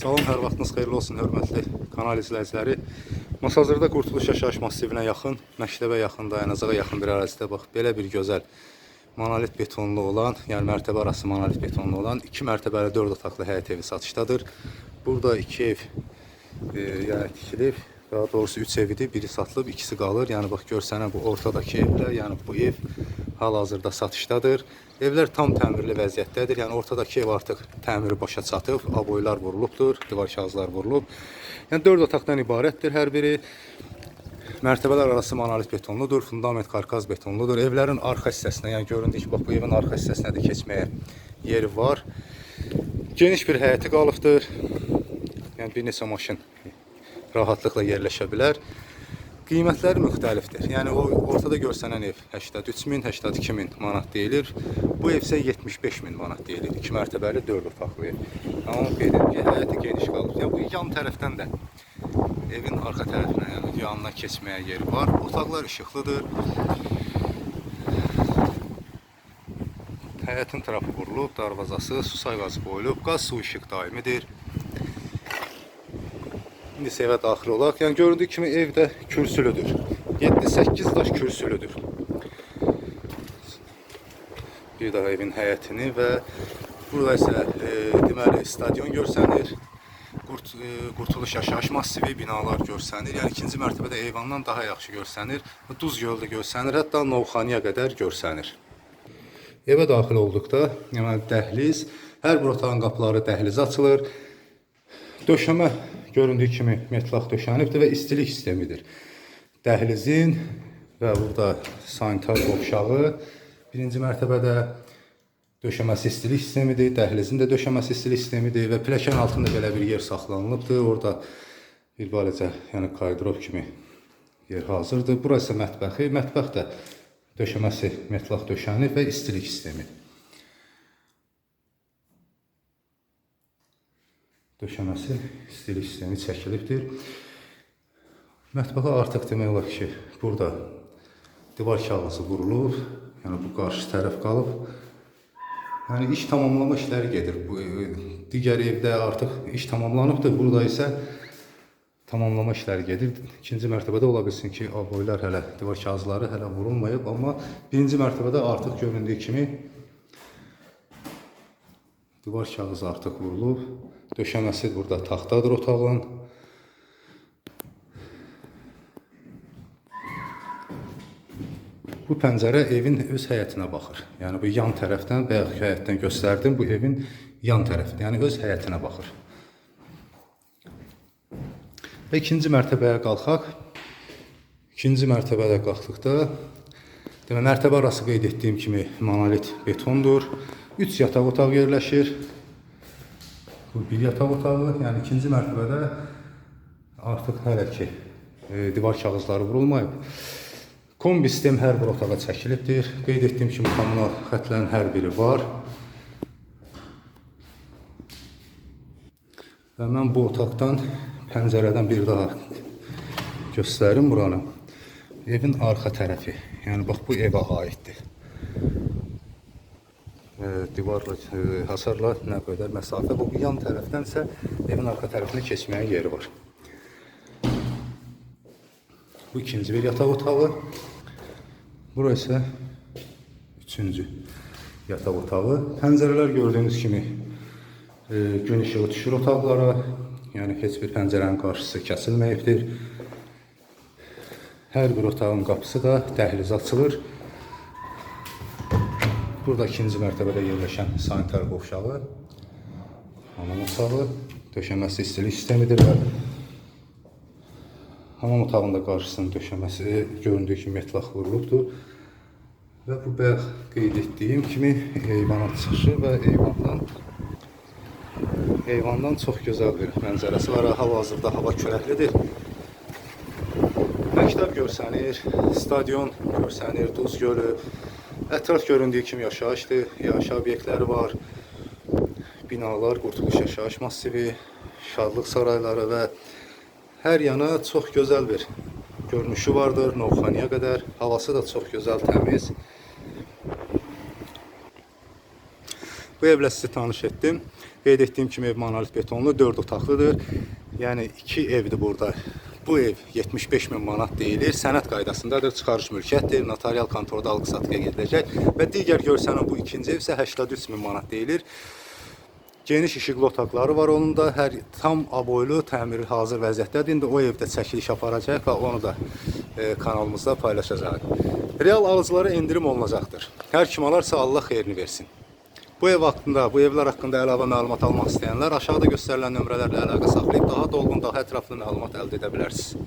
Salam, hər vaxtınız xeyirli olsun, hörmətli kanal izləyiciləri. Masazırda Qurtuluş Yaşayış massivinə yaxın, məktəbə yaxın, dayanacağa yaxın bir ərazidə bax, belə bir gözəl monolit betonlu olan, yəni mərtəbə arası monolit betonlu olan 2 mərtəbəli 4 otaqlı həyət evi satışdadır. Burada 2 ev e, yəni tikilib, daha doğrusu 3 evidir, biri satılıb, ikisi qalır. Yəni bax görsənən bu ortadakı evlər, yəni bu ev hal-hazırda satışdadır. Evlər tam təmirli vəziyyətdədir. Yəni ortadakı ev artıq təmiri başa çatıb, aboylar vurulubdur, divar kağızlar vurulub. Yəni 4 otaqdan ibarətdir hər biri. Mərtəbələr arası monolit betonludur, fundament karkaz betonludur. Evlərin arxa hissəsinə, yəni göründüyü ki, bu evin arxa hissəsinə də keçməyə yeri var. Geniş bir həyəti qalıbdır. Yəni bir neçə maşın rahatlıqla yerləşə bilər. Qiymətləri müxtəlifdir. Yəni o ortada görsənən ev 83 min, 82 min manat deyilir. Bu ev isə 75 min manat deyilir. 2 mərtəbəli 4 otaqlı ev. Amma qeyd edim ki, həyəti geniş qalıb. Yəni bu yan tərəfdən də evin arxa tərəfinə, yəni yanına keçməyə yeri var. Otaqlar işıqlıdır. Həyətin tərəfi vurulub, darvazası, su sayğacı qoyulub, qaz su işıq daimidir. İndi isə evə daxil olaq. Yəni göründüyü kimi evdə kürsülüdür. 7-8 daş kürsülüdür. Bir daha evin həyətini və burada isə e, deməli stadion görsənir. Qurt, e, Qurtuluş yaşayış massivi binalar görsənir. Yəni ikinci mərtəbədə eyvandan daha yaxşı görsənir. Duz gölü də görsənir, hətta Novxaniya qədər görsənir. Evə daxil olduqda, yəni dəhliz, hər bir otağın qapıları dəhlizə açılır. Döşəmə göründüyü kimi metlaq döşənibdir və istilik sistemidir. Dəhlizin və burada sanitar qovşağı birinci mərtəbədə döşəməsi istilik sistemidir, dəhlizin də döşəməsi istilik sistemidir və pilləkən altında belə bir yer saxlanılıbdır. Orada bir balaca, yəni koridor kimi yer hazırdır. Burası mətbəxi, mətbəx də döşəməsi metlaq döşənib və istilik sistemi. Döşəməsi istilik sistemi çəkilibdir. Mətbəxə artıq demək olar ki, burada divar kağızı vurulub, yəni bu qarşı tərəf qalıb. Yəni iş tamamlama işləri gedir. Bu e, digər evdə artıq iş tamamlanıbdır. Burada isə tamamlama işləri gedir. İkinci mərtəbədə ola bilsin ki, aboylar hələ divar kağızları hələ vurulmayıb, amma birinci mərtəbədə artıq göründüyü kimi divar kağızı artıq vurulub. Döşəməsi burada taxtadır otağın. Bu pəncərə evin öz həyətinə baxır. Yəni bu yan tərəfdən və yaxud həyətdən göstərdim. Bu evin yan tərəfidir. Yəni öz həyətinə baxır. Və ikinci mərtəbəyə qalxaq. İkinci mərtəbədə qalxdıqda demək mərtəbə arası qeyd etdiyim kimi monolit betondur. 3 yataq otağı yerləşir. Bu bir yataq otağı, yəni ikinci mərtəbədə artıq hələ ki e, divar kağızları vurulmayıb. Kombi sistem hər bir otağa çəkilibdir. Qeyd etdiyim kimi kommunal xətlərin hər biri var. Və mən bu otaqdan pəncərədən bir daha göstərim buranı. Evin arxa tərəfi. Yəni bax bu evə aiddir. E, divarla, e, hasarla nə qədər məsafə. Bu yan isə evin arxa tərəfinə keçməyə yeri var. Bu ikinci bir yataq otağı. Bura isə üçüncü yataq otağı. Pəncərələr gördüyünüz kimi e, gün işığı düşür otaqlara. Yəni heç bir pəncərənin qarşısı kəsilməyibdir. Hər bir otağın qapısı da dəhliz açılır. Burada ikinci mərtəbədə yerləşən sanitar qovşağı, hamam otağı, döşəməsi istilik sistemidir və hamam otağında qarşısının döşəməsi göründüyü kimi metlaq vurulubdur. Və bu bayaq qeyd etdiyim kimi eyvana çıxışı və eyvandan eyvandan çox gözəl bir mənzərəsi var. Hal-hazırda hava küləklidir. Məktəb görsənir, stadion görsənir, Duz gölü. Ətraf göründüyü kimi yaşayışdır, yaşayış obyektləri var. Binalar, Qurtuluş yaşayış massivi, şadlıq sarayları və hər yana çox gözəl bir görünüşü vardır. Novxaniya qədər. Havası da çox gözəl, təmiz. Bu evlə sizi tanış etdim. Qeyd etdiyim kimi ev monolit betonlu, 4 otaqlıdır. Yəni 2 evdir burada. Bu ev 75 min manat deyilir. Sənəd qaydasındadır, çıxarış mülkiyyətdir, notarial kontorda alqı-satqıya gediləcək və digər görsənən bu ikinci ev isə 83 min manat deyilir. Geniş işıqlı otaqları var onun da. Hər tam aboylu, təmiri hazır vəziyyətdədir. İndi o evdə çəkiliş aparacaq və onu da e, kanalımızda paylaşacağıq. Real alıcılara endirim olunacaqdır. Hər kim alarsa Allah xeyrini versin. Bu ev haqqında, bu evlər haqqında əlavə məlumat almaq istəyənlər aşağıda göstərilən nömrələrlə əlaqə saxlayıb daha dolğun, daha ətraflı məlumat əldə edə bilərsiniz.